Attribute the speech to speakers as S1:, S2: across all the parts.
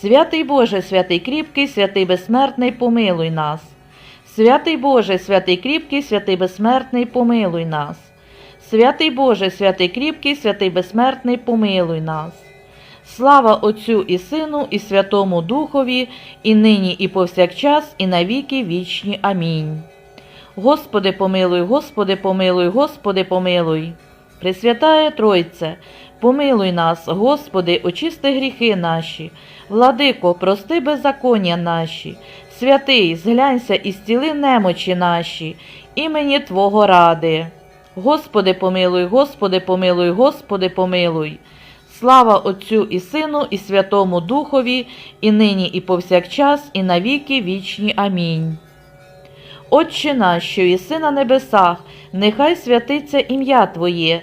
S1: Святий Боже, святий кріпкий, святий безсмертний, помилуй нас. Святий Боже, святий кріпкий, святий безсмертний, помилуй нас. Святий Боже, святий кріпкий, святий безсмертний, помилуй нас. Слава Отцю і Сину, і Святому Духові, і нині, і повсякчас, і навіки вічні. Амінь. Господи, помилуй, Господи, помилуй, Господи, помилуй. Пресвятає Тройце, помилуй нас, Господи, очисти гріхи наші, владико, прости беззаконня наші, святий, зглянься і зціли немочі наші, імені Твого ради. Господи, помилуй, Господи, помилуй, Господи, помилуй. Слава Отцю і Сину, і Святому Духові, і нині, і повсякчас, і навіки вічні. Амінь. Отче наш, що єси на небесах, нехай святиться ім'я Твоє,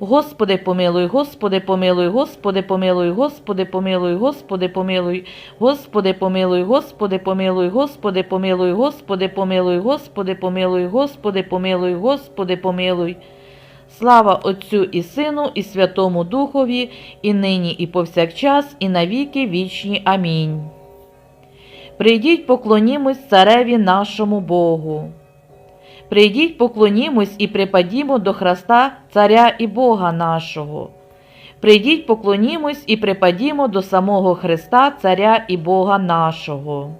S1: Господи, помилуй, Господи, помилуй, Господи, помилуй, Господи, помилуй, Господи, помилуй, Господи, помилуй, Господи, помилуй, Господи, помилуй, Господи, помилуй, Господи, помилуй, Господи, помилуй, Господи, помилуй. Слава Отцю і Сину, і Святому Духові, і нині, і повсякчас, і навіки вічні. Амінь. Прийдіть, поклонімось цареві нашому Богу. Прийдіть, поклонімось і припадімо до Христа, Царя і Бога нашого. Прийдіть, поклонімось і припадімо до самого Христа, Царя і Бога нашого.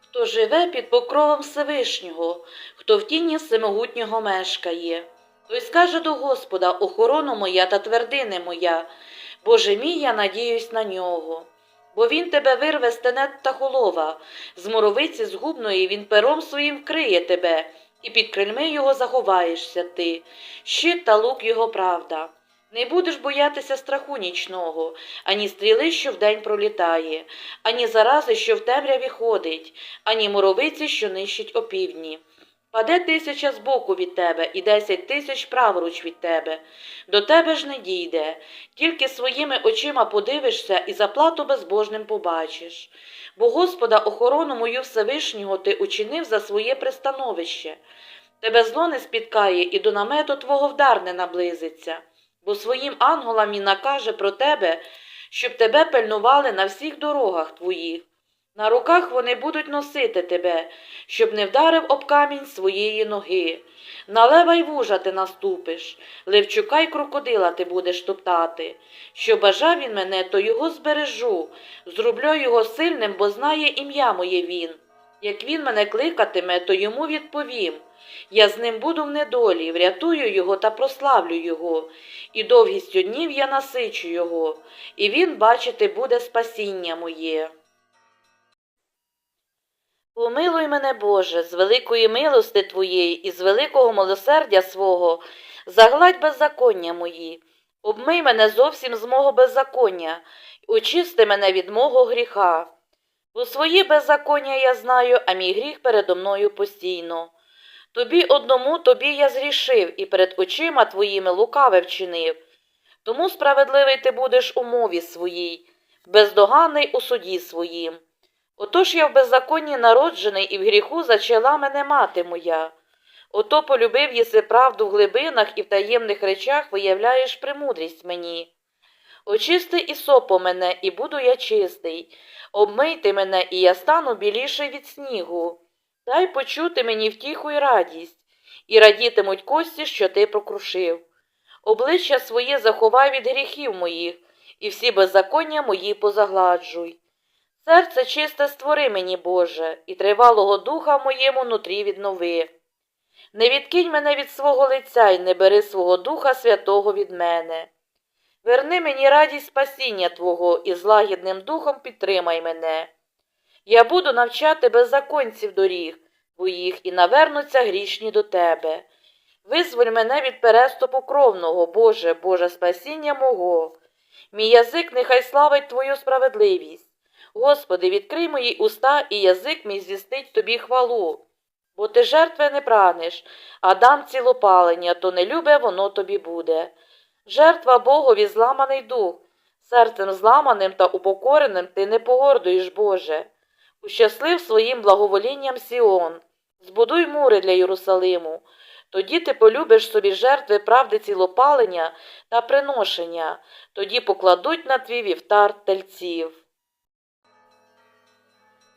S1: Хто живе під покровом Всевишнього, хто в тіні всемогутнього мешкає, той скаже до Господа охорону моя та твердини моя, Боже мій, я надіюсь на нього. Бо він тебе вирве з та холова, з муровиці згубної він пером своїм вкриє тебе, і під крильми його заховаєшся ти, щит та лук його правда. Не будеш боятися страху нічного, ані стріли, що вдень пролітає, ані зарази, що в темряві ходить, ані муровиці, що нищить опівдні. Паде тисяча збоку від тебе і десять тисяч праворуч від тебе. До тебе ж не дійде, тільки своїми очима подивишся і заплату безбожним побачиш. Бо Господа охорону мою Всевишнього ти учинив за своє пристановище. Тебе зло не спіткає і до намету твого вдар не наблизиться, бо своїм ангелам він накаже про тебе, щоб тебе пильнували на всіх дорогах твоїх. На руках вони будуть носити тебе, щоб не вдарив об камінь своєї ноги. На лева й вужа ти наступиш, левчука й крокодила ти будеш топтати. Що бажав він мене, то його збережу, зроблю його сильним, бо знає ім'я моє він. Як він мене кликатиме, то йому відповім. Я з ним буду в недолі, врятую його та прославлю його, і довгістю днів я насичу його, і він бачити буде спасіння моє. Помилуй мене, Боже, з великої милости Твоєї і з великого милосердя свого, загладь беззаконня мої, обмий мене зовсім з мого беззаконня, очисти мене від мого гріха. Бо свої беззаконня я знаю, а мій гріх передо мною постійно. Тобі одному тобі я зрішив і перед очима твоїми лукаве вчинив. Тому справедливий ти будеш у мові своїй, бездоганний у суді своїм. Отож я в беззаконні народжений і в гріху зачала мене мати моя. Ото полюбив єси правду в глибинах і в таємних речах виявляєш премудрість мені. Очисти і сопо мене, і буду я чистий, обмийте мене, і я стану біліший від снігу. Дай почути мені втіху й радість, і радітимуть кості, що ти прокрушив. Обличчя своє заховай від гріхів моїх, і всі беззаконня мої позагладжуй. Серце чисте створи мені, Боже, і тривалого духа моєму нутрі віднови. Не відкинь мене від свого лиця і не бери свого Духа Святого від мене. Верни мені радість спасіння Твого і з лагідним духом підтримай мене. Я буду навчати беззаконців доріг твоїх і навернуться грішні до тебе. Визволь мене від переступу кровного, Боже, Боже спасіння мого. Мій язик нехай славить Твою справедливість. Господи, відкрий мої уста, і язик мій звістить Тобі хвалу. Бо ти жертви не прагнеш, а дам цілопалення, то не любе воно тобі буде. Жертва Богові зламаний дух, серцем зламаним та упокореним ти не погордуєш, Боже. Ущаслив своїм благоволінням Сіон, збудуй мури для Єрусалиму. Тоді ти полюбиш собі жертви правди цілопалення та приношення, тоді покладуть на твій вівтар тельців.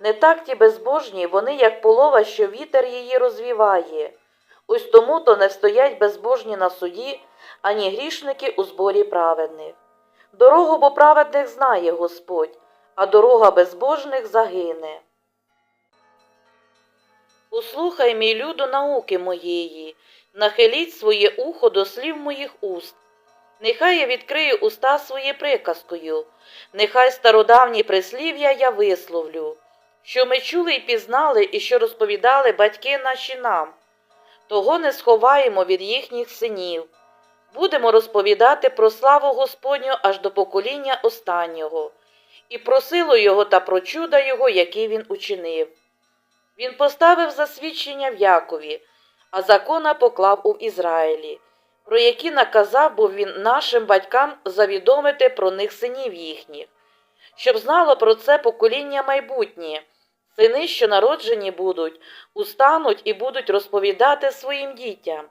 S1: Не так ті безбожні, вони, як полова, що вітер її розвіває. Ось тому то не стоять безбожні на суді, ані грішники у зборі праведних. Дорогу бо праведних знає Господь, а дорога безбожних загине. Услухай, мій люду, науки моєї, нахиліть своє ухо до слів моїх уст. Нехай я відкрию уста свої приказкою, нехай стародавні прислів'я я висловлю, що ми чули і пізнали, і що розповідали батьки наші нам. Того не сховаємо від їхніх синів. Будемо розповідати про славу Господню аж до покоління останнього, і про силу Його та про чуда Його, які він учинив. Він поставив засвідчення в Якові, а закона поклав у Ізраїлі, про які наказав був він нашим батькам завідомити про них синів їхніх, щоб знало про це покоління майбутнє. Сини, що народжені будуть, устануть і будуть розповідати своїм дітям,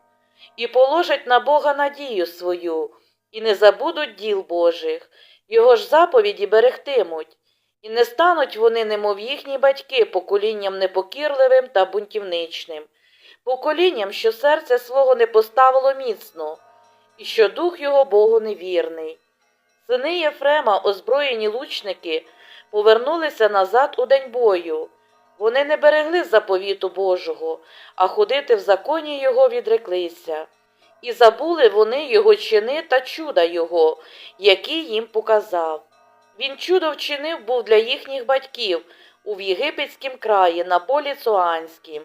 S1: і положать на Бога надію свою, і не забудуть діл Божих, його ж заповіді берегтимуть, і не стануть вони, немов їхні батьки, поколінням непокірливим та бунтівничним, поколінням, що серце свого не поставило міцно, і що дух його Богу невірний. Сини Єфрема, озброєні лучники, повернулися назад у день бою. Вони не берегли заповіту Божого, а ходити в законі його відреклися. І забули вони його чини та чуда його, які їм показав. Він чудо вчинив був для їхніх батьків у єгипетськім краї на полі Цуанськім.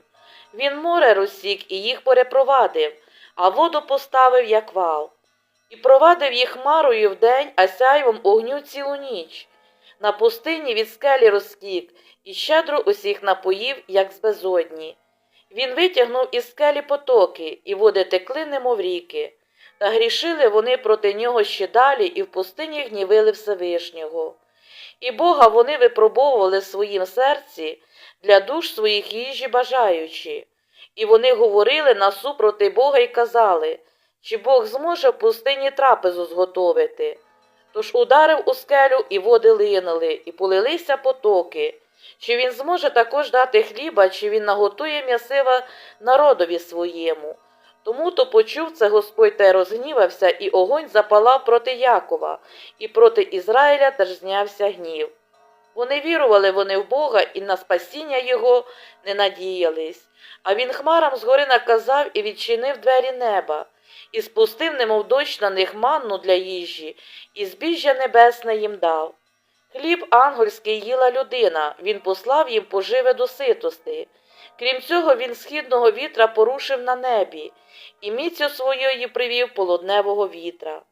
S1: Він море розсік і їх перепровадив, а воду поставив, як вал. І провадив їх хмарою вдень, а сяйвом огню цілу ніч. На пустині від скелі розтік, і щедро усіх напоїв, як з безодні. Він витягнув із скелі потоки, і води текли, немов ріки. Та грішили вони проти нього ще далі і в пустині гнівили Всевишнього. І Бога вони випробовували в своїм серці для душ своїх їжі бажаючи. І вони говорили насупроти Бога і казали, чи Бог зможе в пустині трапезу зготовити. Тож ударив у скелю, і води линули, і полилися потоки. Чи він зможе також дати хліба, чи він наготує м'ясива народові своєму? Тому то почув це Господь та розгнівався, і огонь запалав проти Якова, і проти Ізраїля теж знявся гнів. Вони вірували вони в Бога і на спасіння Його не надіялись. А він хмарам згори наказав і відчинив двері неба, і спустив, немов дощ на них манну для їжі, і збіжжя небесне їм дав. Хліб ангельський їла людина, він послав їм поживе до ситости. Крім цього, він східного вітра порушив на небі, і міцю своєї привів полудневого вітра.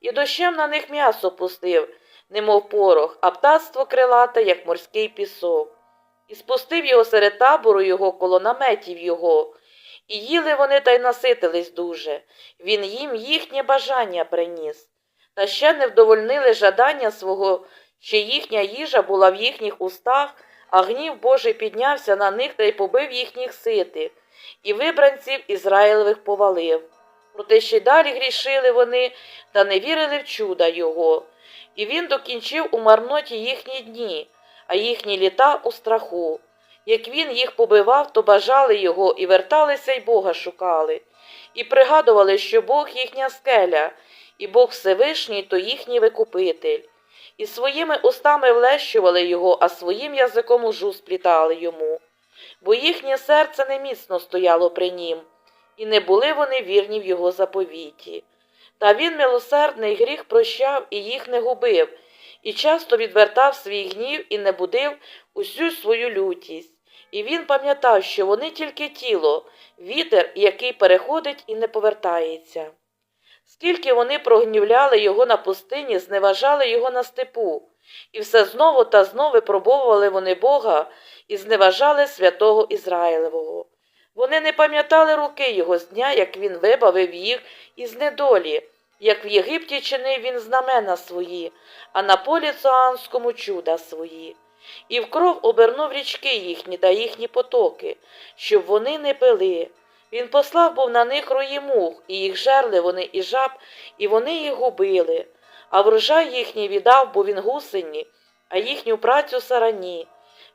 S1: І дощем на них м'ясо пустив, немов порох, а птаство крилате, як морський пісок. І спустив його серед табору його коло наметів його, і їли вони та й наситились дуже. Він їм їхнє бажання приніс. Та ще не вдовольнили жадання свого, що їхня їжа була в їхніх устах, а гнів Божий піднявся на них та й побив їхніх ситих, і вибранців Ізраїлевих повалив. Проте ще й далі грішили вони та не вірили в чуда його. І він докінчив у марноті їхні дні, а їхні літа у страху. Як він їх побивав, то бажали його і верталися й Бога шукали, і пригадували, що Бог їхня скеля, і Бог Всевишній то їхній викупитель. І своїми устами влещували його, а своїм язиком ужу сплітали йому. Бо їхнє серце не міцно стояло при нім, і не були вони вірні в його заповіті. Та він милосердний гріх прощав і їх не губив, і часто відвертав свій гнів і не будив усю свою лютість. І він пам'ятав, що вони тільки тіло, вітер, який переходить і не повертається. Скільки вони прогнівляли його на пустині, зневажали його на степу, і все знову та знову випробовували вони Бога і зневажали святого Ізраїлевого. Вони не пам'ятали руки його з дня, як він вибавив їх із недолі, як в Єгипті чинив він знамена свої, а на полі Цоанському чуда свої. І в кров обернув річки їхні та їхні потоки, щоб вони не пили. Він послав був на них рої мух, і їх жерли вони і жаб, і вони їх губили. А врожай їхній віддав, бо він гусені, а їхню працю сарані.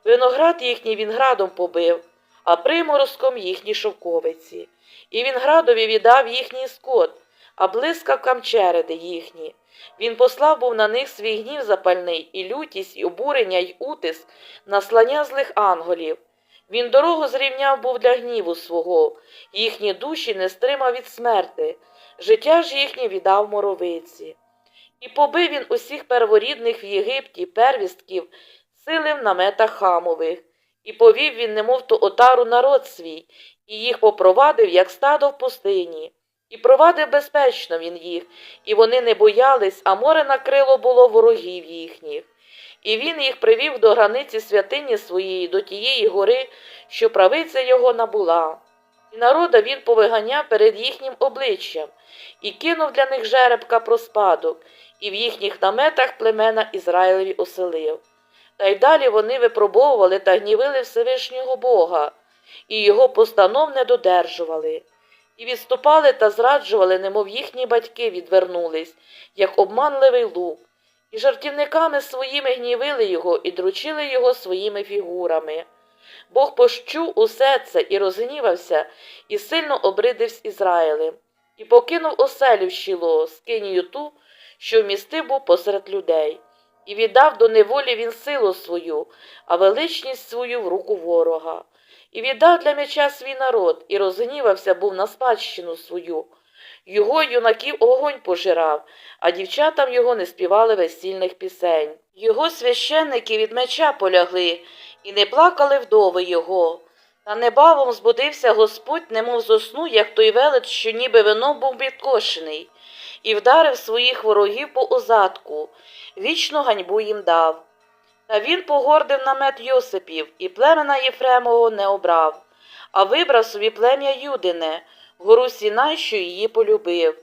S1: Виноград їхній він градом побив, а приморозком їхні шовковиці. І він градові віддав їхній скот, а блискавкам череди їхні. Він послав був на них свій гнів запальний, і лютість, і обурення, й утиск, наслання злих анголів. Він дорогу зрівняв був для гніву свого, їхні душі не стримав від смерти, життя ж їхнє віддав моровиці. І побив він усіх перворідних в Єгипті первістків сили в наметах хамових, і повів він, немов ту отару народ свій, і їх попровадив, як стадо в пустині. І провадив безпечно він їх, і вони не боялись, а море накрило було ворогів їхніх. І він їх привів до границі святині своєї, до тієї гори, що правиця його набула. І народа він повиганяв перед їхнім обличчям, і кинув для них жеребка про спадок, і в їхніх наметах племена Ізраїлеві оселив. Та й далі вони випробовували та гнівили Всевишнього Бога, і його постанов не додержували. І відступали та зраджували, немов їхні батьки відвернулись, як обманливий лук, і жартівниками своїми гнівили його і дручили його своїми фігурами. Бог пощув усе це і розгнівався, і сильно обридився Ізраїлем, і покинув оселю в щіло, скинію ту, що вмістив був посеред людей, і віддав до неволі він силу свою, а величність свою в руку ворога. І віддав для меча свій народ, і розгнівався був на спадщину свою. Його юнаків огонь пожирав, а дівчатам його не співали весільних пісень. Його священники від меча полягли, і не плакали вдови його. Та небавом збудився Господь, немов зо сну, як той велет, що ніби вино був підкошений, і вдарив своїх ворогів по озадку, вічну ганьбу їм дав. Та він погордив намет Йосипів, і племена Єфремового не обрав, а вибрав собі плем'я Юдине, гору Сінай, що її полюбив.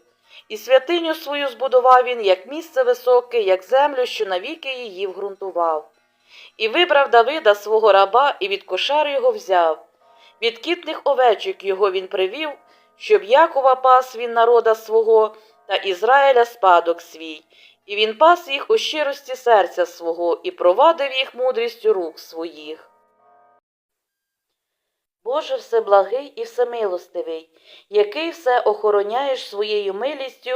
S1: І святиню свою збудував він, як місце високе, як землю, що навіки її вґрунтував. І вибрав Давида свого раба, і від кошар його взяв. Від кітних овечок його він привів, щоб Якова пас він народа свого та Ізраїля спадок свій. І він пас їх у щирості серця свого і провадив їх мудрістю рук своїх. Боже всеблагий і всемилостивий, який все охороняєш своєю милістю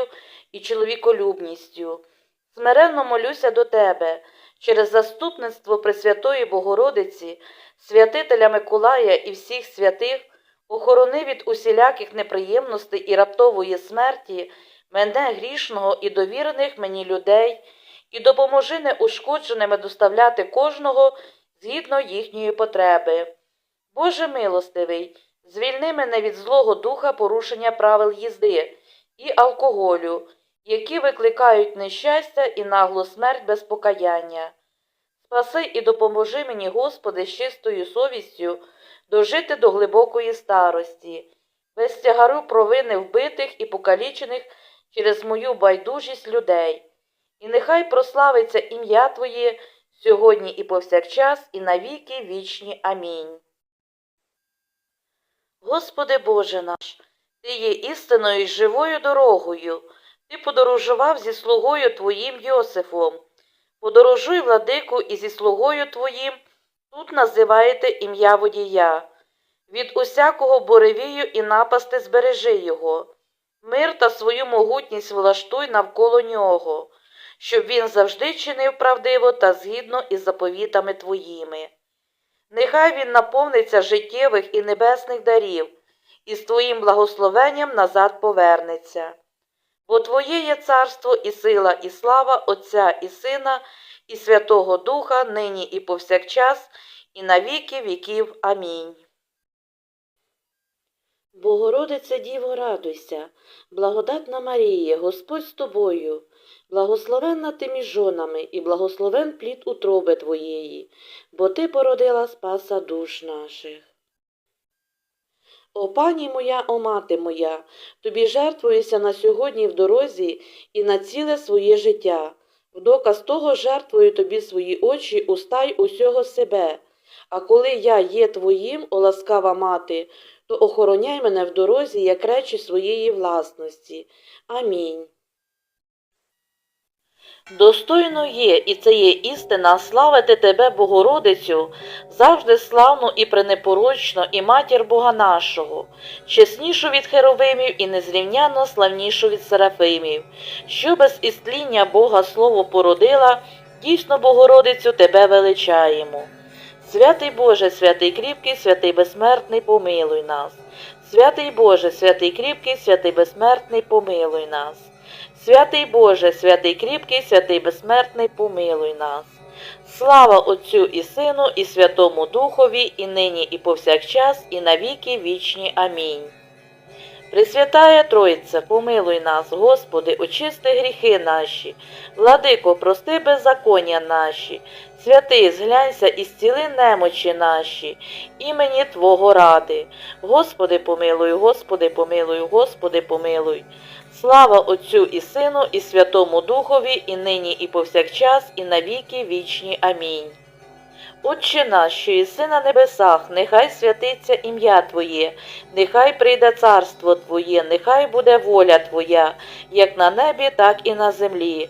S1: і чоловіколюбністю. Смиренно молюся до Тебе через заступництво Пресвятої Богородиці, святителя Миколая і всіх святих, охорони від усіляких неприємностей і раптової смерті мене грішного і довірених мені людей, і допоможи неушкодженими доставляти кожного згідно їхньої потреби. Боже милостивий, звільни мене від злого духа порушення правил їзди і алкоголю, які викликають нещастя і наглу смерть без покаяння. Спаси і допоможи мені, Господи, з чистою совістю дожити до глибокої старості, без тягару провини вбитих і покалічених через мою байдужість людей. І нехай прославиться ім'я Твоє сьогодні і повсякчас, і навіки вічні. Амінь. Господи Боже наш, Ти є істинною і живою дорогою. Ти подорожував зі слугою Твоїм Йосифом. Подорожуй, владику, і зі слугою Твоїм тут називаєте ім'я водія. Від усякого буревію і напасти збережи його. Мир та свою могутність влаштуй навколо нього, щоб він завжди чинив правдиво та згідно із заповітами Твоїми. Нехай він наповниться життєвих і небесних дарів, і з Твоїм благословенням назад повернеться. Бо Твоє є царство і сила, і слава Отця і Сина, і Святого Духа, нині і повсякчас, і на віки віків. Амінь. Богородице Діво, радуйся, благодатна Марія, Господь з тобою, благословенна ти між жонами, і благословен плід утроби Твоєї, бо Ти породила Спаса душ наших. О пані моя, о мати моя, тобі жертвуюся на сьогодні в дорозі і на ціле своє життя. В доказ того жертвую тобі свої очі, уста й усього себе. А коли я є твоїм, о ласкава мати, то охороняй мене в дорозі, як речі своєї власності. Амінь. Достойно є, і це є істина, славити тебе, Богородицю, завжди славну і пренепорочну, і матір Бога нашого, чеснішу від херовимів і незрівняно славнішу від серафимів, що без істління Бога Слово породила, дійсно, Богородицю, тебе величаємо. Святий Боже, святий кріпкий, святий безсмертний, помилуй нас. Святий Боже, святий кріпкий, святий безсмертний, помилуй нас. Святий Боже, святий кріпкий, святий безсмертний, помилуй нас. Слава Отцю і Сину, і Святому Духові, і нині, і повсякчас, і навіки вічні. Амінь. Пресвятая Тройця, помилуй нас, Господи, очисти гріхи наші, владико, прости беззаконня наші, святий, зглянься і зціли немочі наші, імені Твого ради. Господи, помилуй, Господи, помилуй, Господи, помилуй. Слава Отцю і Сину, і Святому Духові, і нині, і повсякчас, і навіки вічні. Амінь. Отче наш, що єси на небесах, нехай святиться ім'я Твоє, нехай прийде царство Твоє, нехай буде воля Твоя, як на небі, так і на землі.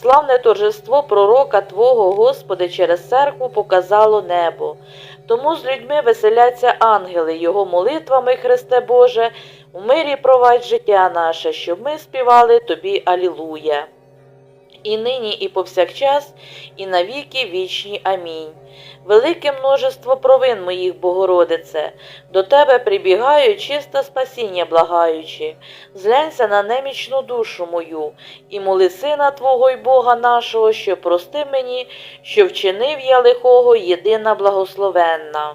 S1: Славне торжество пророка Твого, Господи, через церкву показало небо. Тому з людьми веселяться ангели, Його молитвами, Христе Боже, у мирі провадь життя наше, щоб ми співали Тобі Алілуя і нині, і повсякчас, і навіки вічні. Амінь. Велике множество провин моїх, Богородице, до тебе прибігаю, чисте спасіння благаючи, зглянься на немічну душу мою, і моли сина Твого й Бога нашого, що прости мені, що вчинив я лихого, єдина благословенна.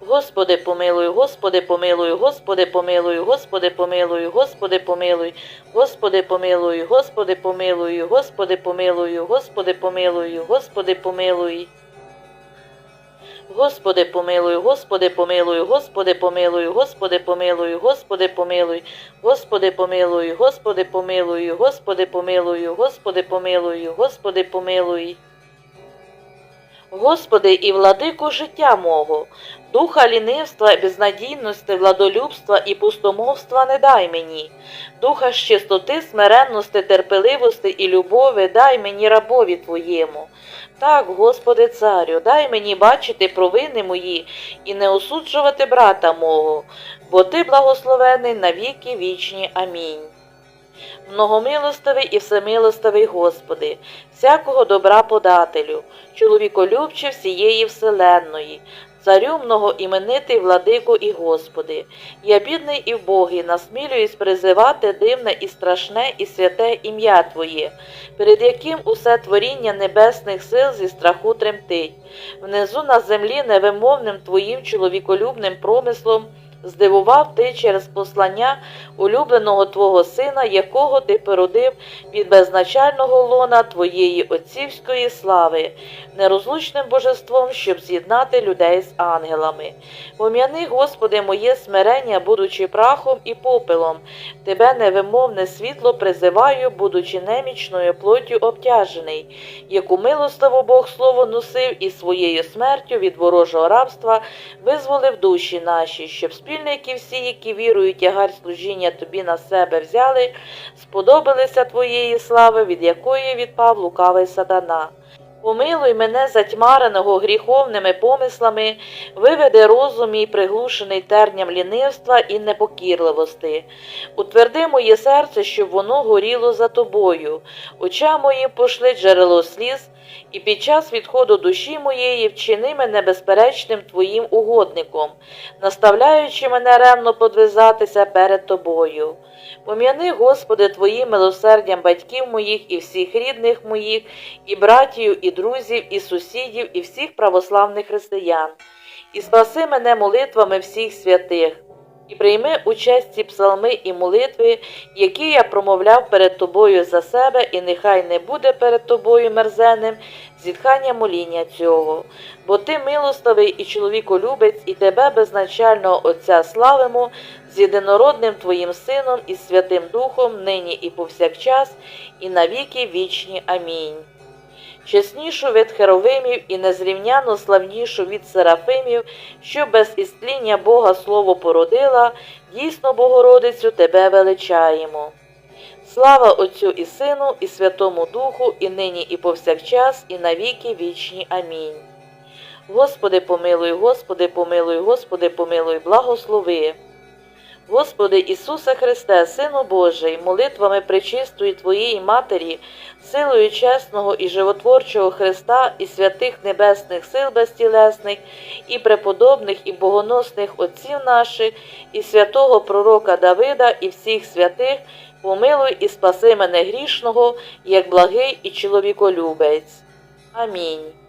S1: Господи, помилуй, Господи, помилуй, Господи, помилуй, Господи, помилуй, Господи, помилуй, Господи, помилуй, Господи, помилуй, Господи, помилуй, Господи, помилуй, Господи, помилуй. Господи, помилуй, Господи, помилуй, Господи, помилуй, Господи, помилуй, Господи, помилуй, Господи, помилуй, Господи, помилуй, Господи, помилуй, Господи, помилуй, Господи, помилуй. Господи і владику життя мого, Духа лінивства, безнадійності, владолюбства і пустомовства не дай мені. Духа з чистоти, смиренності, терпеливості і любові дай мені рабові Твоєму. Так, Господи Царю, дай мені бачити провини мої і не осуджувати брата мого, бо Ти благословений на віки вічні. Амінь. Многомилостивий і всемилостивий Господи, всякого добра подателю, чоловіколюбче всієї вселенної, царю многоіменитий владику і Господи, я бідний і вбогий, насмілююсь призивати дивне і страшне і святе ім'я Твоє, перед яким усе творіння небесних сил зі страху тремтить, внизу на землі невимовним Твоїм чоловіколюбним промислом здивував Ти через послання улюбленого Твого Сина, якого Ти породив від безначального лона Твоєї отцівської слави, нерозлучним божеством, щоб з'єднати людей з ангелами. Пом'яни, Господи, моє смирення, будучи прахом і попелом, Тебе невимовне світло призиваю, будучи немічною плоттю обтяжений, яку милостиво Бог слово носив і своєю смертю від ворожого рабства визволив душі наші, щоб спільники всі, які вірують тягар служіння тобі на себе взяли, сподобалися твоєї слави, від якої відпав лукавий сатана. Помилуй мене затьмареного гріховними помислами, виведи розум мій приглушений терням лінивства і непокірливости. Утверди моє серце, щоб воно горіло за тобою, очам моїм пошли джерело сліз, і під час відходу душі моєї вчини мене безперечним твоїм угодником, наставляючи мене ревно подвизатися перед тобою. Пом'яни, Господи, Твоїм милосердям батьків моїх і всіх рідних моїх, і братів, і друзів, і сусідів, і всіх православних християн, і спаси мене молитвами всіх святих, і прийми участь ці псалми і молитви, які я промовляв перед Тобою за себе, і нехай не буде перед Тобою мерзенним зітхання моління цього, бо Ти милостивий і чоловіколюбець, і Тебе безначального Отця славимо, з єдинородним Твоїм Сином і Святим Духом, нині і повсякчас, і навіки вічні. Амінь. Чеснішу від херовимів і незрівняно славнішу від серафимів, що без істління Бога Слово породила, дійсно, Богородицю, Тебе величаємо. Слава Отцю і Сину, і Святому Духу, і нині, і повсякчас, і навіки вічні. Амінь. Господи, помилуй, Господи, помилуй, Господи, помилуй, благослови. Господи Ісусе Христе, Сину Божий, молитвами пречистої Твоєї Матері, силою чесного і животворчого Христа і святих небесних сил безтілесних, і преподобних і богоносних отців наших, і святого пророка Давида, і всіх святих, помилуй і спаси мене грішного, як благий і чоловіколюбець. Амінь.